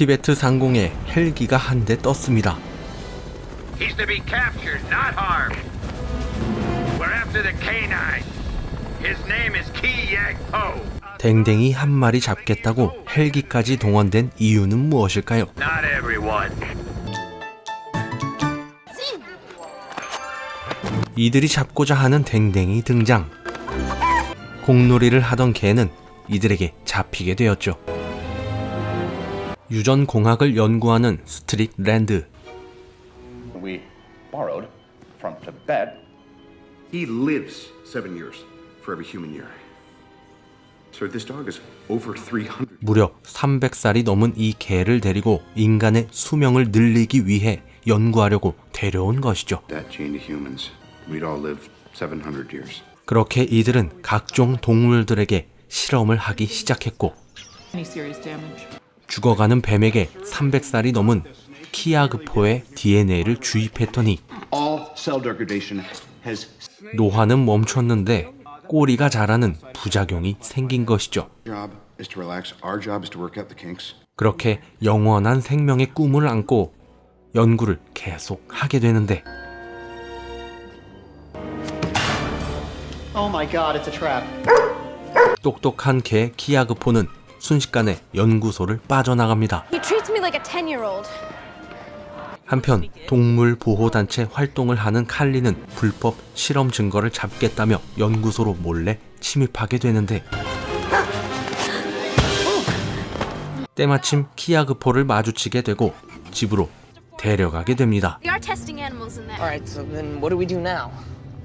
티베트 상공에 헬기가 한 대 떴습니다. He's to be captured, not harmed. We're after the canine. His name is Ki Yak Po. 댕댕이 한 마리 잡겠다고 헬기까지 동원된 이유는 무엇일까요? Not everyone. 이들이 잡고자 하는 댕댕이 등장. 공놀이를 하던 개는 이들에게 잡히게 되었죠. 유전 공학을 연구하는 스트릭 랜드. We borrowed from Tibet. He lives seven years for every human year. Sir, this dog is over 300. 무려 300살이 넘은 이 개를 데리고 인간의 수명을 늘리기 위해 연구하려고 데려온 것이죠. That chain to humans. We'd all live 700 years. 그렇게 이들은 각종 동물들에게 실험을 하기 시작했고 Any serious damage? 죽어가는 뱀에게 300살이 넘은 키아그포의 DNA를 주입했더니 All cell degradation has. 노화는 멈췄는데 꼬리가 자라는 부작용이 생긴 것이죠. Job is to relax. Our job is to work out the kinks. 그렇게 영원한 생명의 꿈을 안고 연구를 계속 하게 되는데 Oh my god, it's a trap. 똑똑한 개 키아그포는 순식간에 연구소를 빠져나갑니다. He treats me like a 10 year old. 한편 동물 보호 단체 활동을 하는 칼리는 불법 실험 증거를 잡겠다며 연구소로 몰래 침입하게 되는데 때마침 키아그포를 마주치게 되고 집으로 데려가게 됩니다. We are testing animals in there. Alright, so then what do we do now?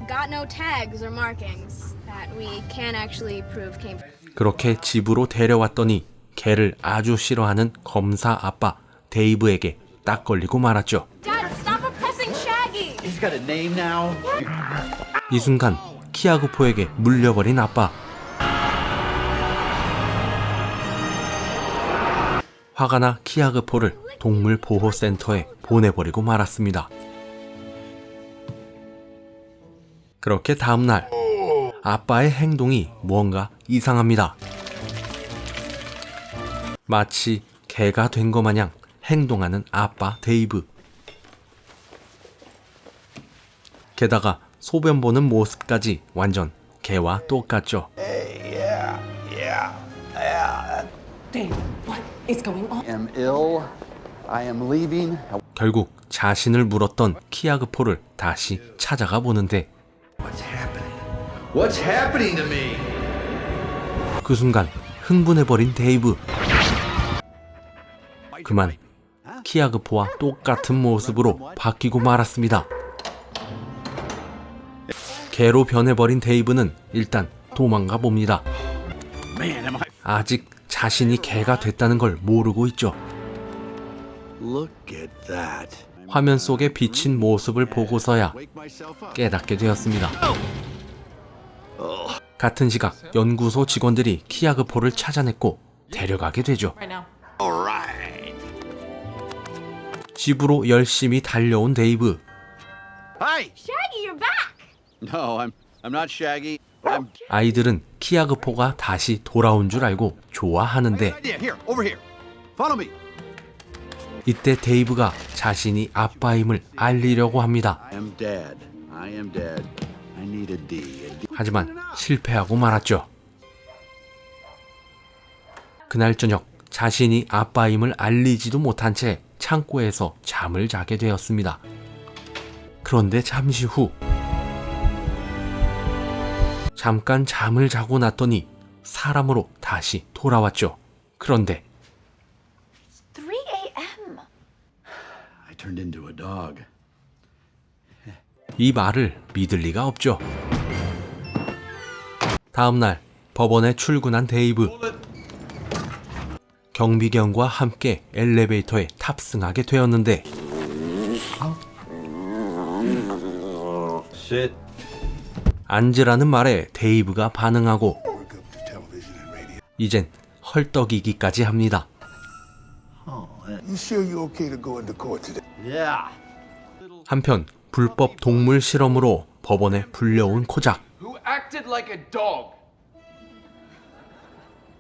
Got no tags or markings that we can't actually prove came from. 그렇게 집으로 데려왔더니 개를 아주 싫어하는 검사 아빠 데이브에게 딱 걸리고 말았죠. Dad, stop oppressing Shaggy! He's got a name now. 이 순간 키아그포에게 물려버린 아빠. 화가 나 키아그포를 동물 보호 센터에 보내버리고 말았습니다. 그렇게 다음 날 아빠의 행동이 무언가 이상합니다. 마치 개가 된 것 마냥 행동하는 아빠 데이브. 게다가 소변 보는 모습까지 완전 개와 똑같죠. Dave, what is going on? I am ill. I am leaving. 결국 자신을 물었던 키아그포를 다시 찾아가 보는데 What's happening? To me? 그 순간 흥분해버린 데이브. 그만 키아그포와 똑같은 모습으로 바뀌고 말았습니다. 개로 변해버린 데이브는 일단 도망가 봅니다. 아직 자신이 개가 됐다는 걸 모르고 있죠. 화면 속에 비친 모습을 보고서야 깨닫게 되었습니다. 같은 시각 연구소 직원들이 키아그포를 찾아냈고 데려가게 되죠. 집으로 열심히 달려온 데이브. Hi. Shaggy, you're back! No, I'm. I'm not Shaggy. I'm. 아이들은 키아그포가 다시 돌아온 줄 알고 좋아하는데 Idea. Here, over here. Follow me. 이때 데이브가 자신이 아빠임을 알리려고 합니다. 하지만 실패하고 말았죠. 그날 저녁 자신이 아빠임을 알리지도 못한 채 창고에서 잠을 자게 되었습니다. 그런데 잠시 후 잠깐 잠을 자고 났더니 사람으로 다시 돌아왔죠. 그런데 3 a.m. I turned into a dog. 이 말을 믿을 리가 없죠. 다음 날 법원에 출근한 데이브. 경비견과 함께 엘리베이터에 탑승하게 되었는데 앉으라는 말에 데이브가 반응하고 이젠 헐떡이기까지 합니다. You sure you're okay to go into court today? Yeah. 한편 불법 동물 실험으로 법원에 불려온 코작. who acted like a dog.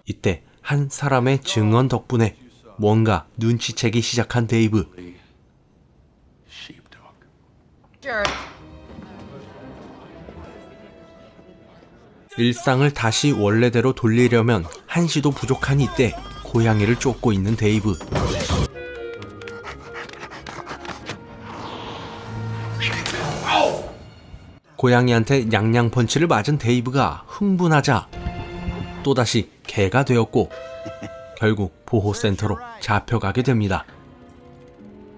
이때 한 사람의 증언 덕분에 뭔가 눈치채기 시작한 데이브. 일상을 다시 원래대로 돌리려면 한시도 부족한 이때 고양이를 쫓고 있는 데이브. 고양이한테 양양 펀치를 맞은 데이브가 흥분하자 또다시 개가 되었고 결국 보호센터로 잡혀가게 됩니다.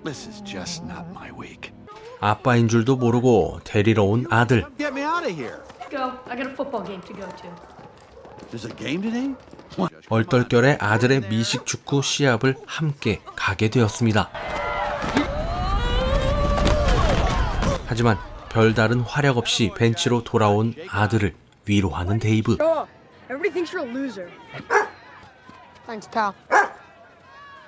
This is just not my week. 아빠인 줄도 모르고 데리러 온 아들. Get me out of here. Go. I got a football game to go to. There's a game today? What? 얼떨결에 아들의 미식 축구 시합을 함께 가게 되었습니다. 하지만 별다른 활약 없이 벤치로 돌아온 아들을 위로하는 데이브. Everybody thinks you're a loser. Thanks, pal.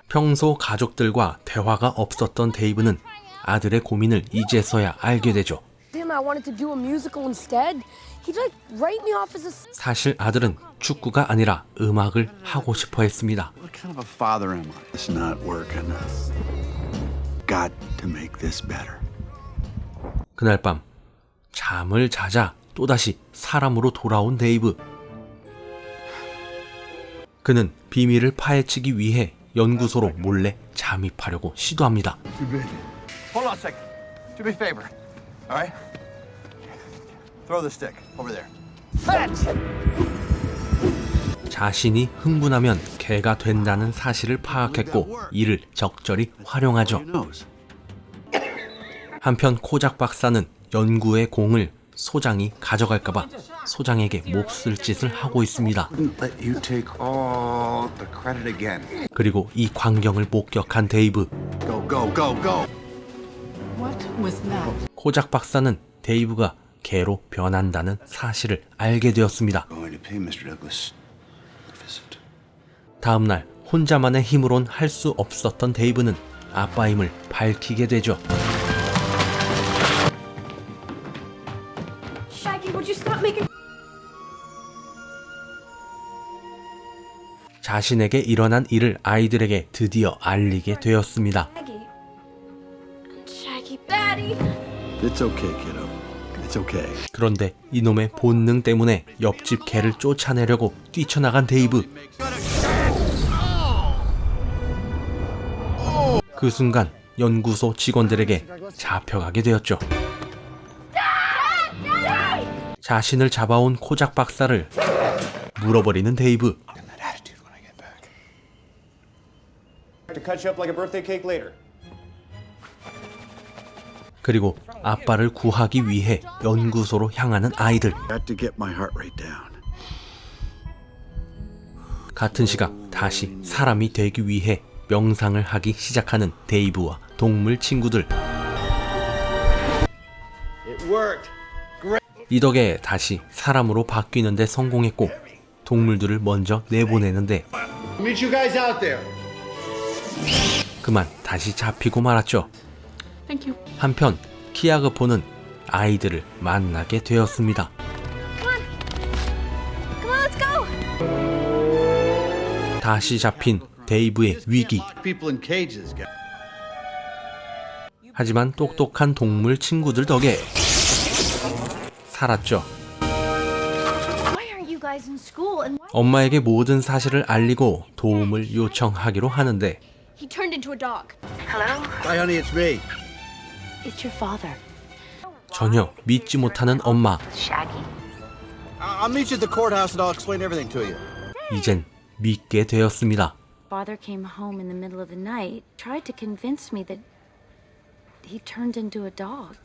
평소 가족들과 대화가 없었던 데이브는 아들의 고민을 이제서야 알게 되죠. Damn, I wanted to do a musical instead. He'd like write me off as a. 사실 아들은 축구가 아니라 음악을 하고 싶어 했습니다. What kind of a father am I? It's not working. Got to make this better. 그날 밤 잠을 자자 또다시 사람으로 돌아온 데이브. 그는 비밀을 파헤치기 위해 연구소로 몰래 잠입하려고 시도합니다. 자신이 흥분하면 개가 된다는 사실을 파악했고 이를 적절히 활용하죠. 한편 코작 박사는 연구의 공을 소장이 가져갈까봐 소장에게 몹쓸 짓을 하고 있습니다. Wouldn't let you take all the credit again. 그리고 이 광경을 목격한 데이브. Go, go, go, go. What was that? 코작 박사는 데이브가 개로 변한다는 사실을 알게 되었습니다. Going to pay Mr. Douglas a visit. 다음 날 혼자만의 힘으론 할 수 없었던 데이브는 아빠임을 밝히게 되죠. Shaggy, would you stop making? 자신에게 일어난 일을 아이들에게 드디어 알리게 되었습니다. It's okay, kiddo. It's okay. 그런데 이놈의 본능 때문에 옆집 개를 쫓아내려고 뛰쳐나간 데이브. 그 순간 연구소 직원들에게 잡혀가게 되었죠. 자신을 잡아온 코작 박사를 물어버리는 데이브. 그리고 아빠를 구하기 위해 연구소로 향하는 아이들. 같은 시각 다시 사람이 되기 위해 명상을 하기 시작하는 데이브와 동물 친구들. 이 덕에 다시 사람으로 바뀌는데 성공했고 동물들을 먼저 내보내는데. 그만 다시 잡히고 말았죠. Thank you. 한편 키아그포는 아이들을 만나게 되었습니다. Come on, let's go. 다시 잡힌 데이브의 위기. People in cages, guys. 하지만 똑똑한 동물 친구들 덕에 살았죠. Why aren't you guys in school? And why? 엄마에게 모든 사실을 알리고 도움을 요청하기로 하는데 He turned into a dog. Hi, honey, it's me. It's your father. 전혀 믿지 못하는 엄마. Shaggy. I- I'll meet you at the courthouse and I'll explain everything to you. 이젠 믿게 되었습니다. Father came home in the middle of the night, tried to convince me that he turned into a dog.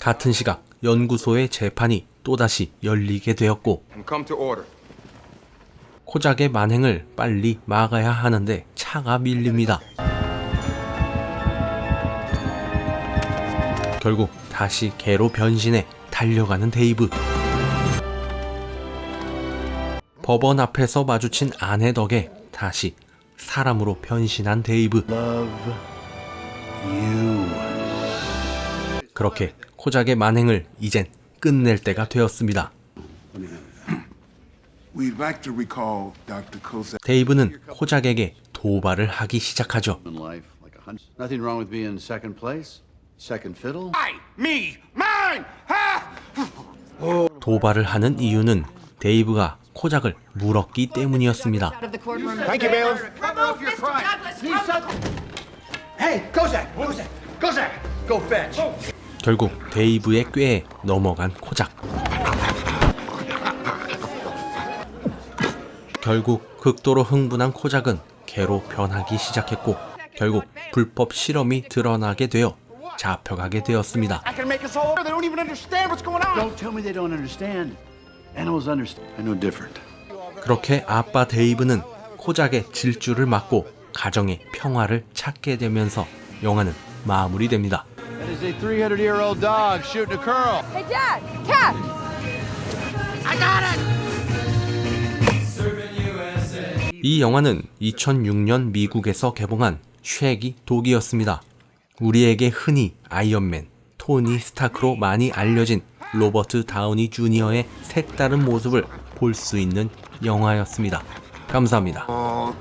같은 시각 연구소의 재판이 또다시 열리게 되었고. 코작의 만행을 빨리 막아야 하는데 차가 밀립니다. 결국 다시 개로 변신해 달려가는 데이브. 법원 앞에서 마주친 아내 덕에 다시 사람으로 변신한 데이브. 그렇게 코작의 만행을 이젠 끝낼 때가 되었습니다. We'd like to recall Dr. Kozak. 데이브는 코작에게 도발을 하기 시작하죠. In life, like a hunch. Nothing wrong with being second place, second fiddle. I, me, mine! Ha! 도발을 하는 이유는 데이브가 코작을 물었기 때문이었습니다. 결국 데이브의 꾀에 넘어간 코작. 결국 극도로 흥분한 코작은 개로 변하기 시작했고 결국 불법 실험이 드러나게 되어 잡혀가게 되었습니다. 그렇게 아빠 데이브는 코작의 질주를 막고 가정의 평화를 찾게 되면서 영화는 마무리됩니다. That is a 300-year-old dog shooting a curl. Hey, Dad! Cat! 이 영화는 2006년 미국에서 개봉한 쉐기 독이었습니다. 우리에게 흔히 아이언맨, 토니 스타크로 많이 알려진 로버트 다우니 주니어의 색다른 모습을 볼 수 있는 영화였습니다. 감사합니다.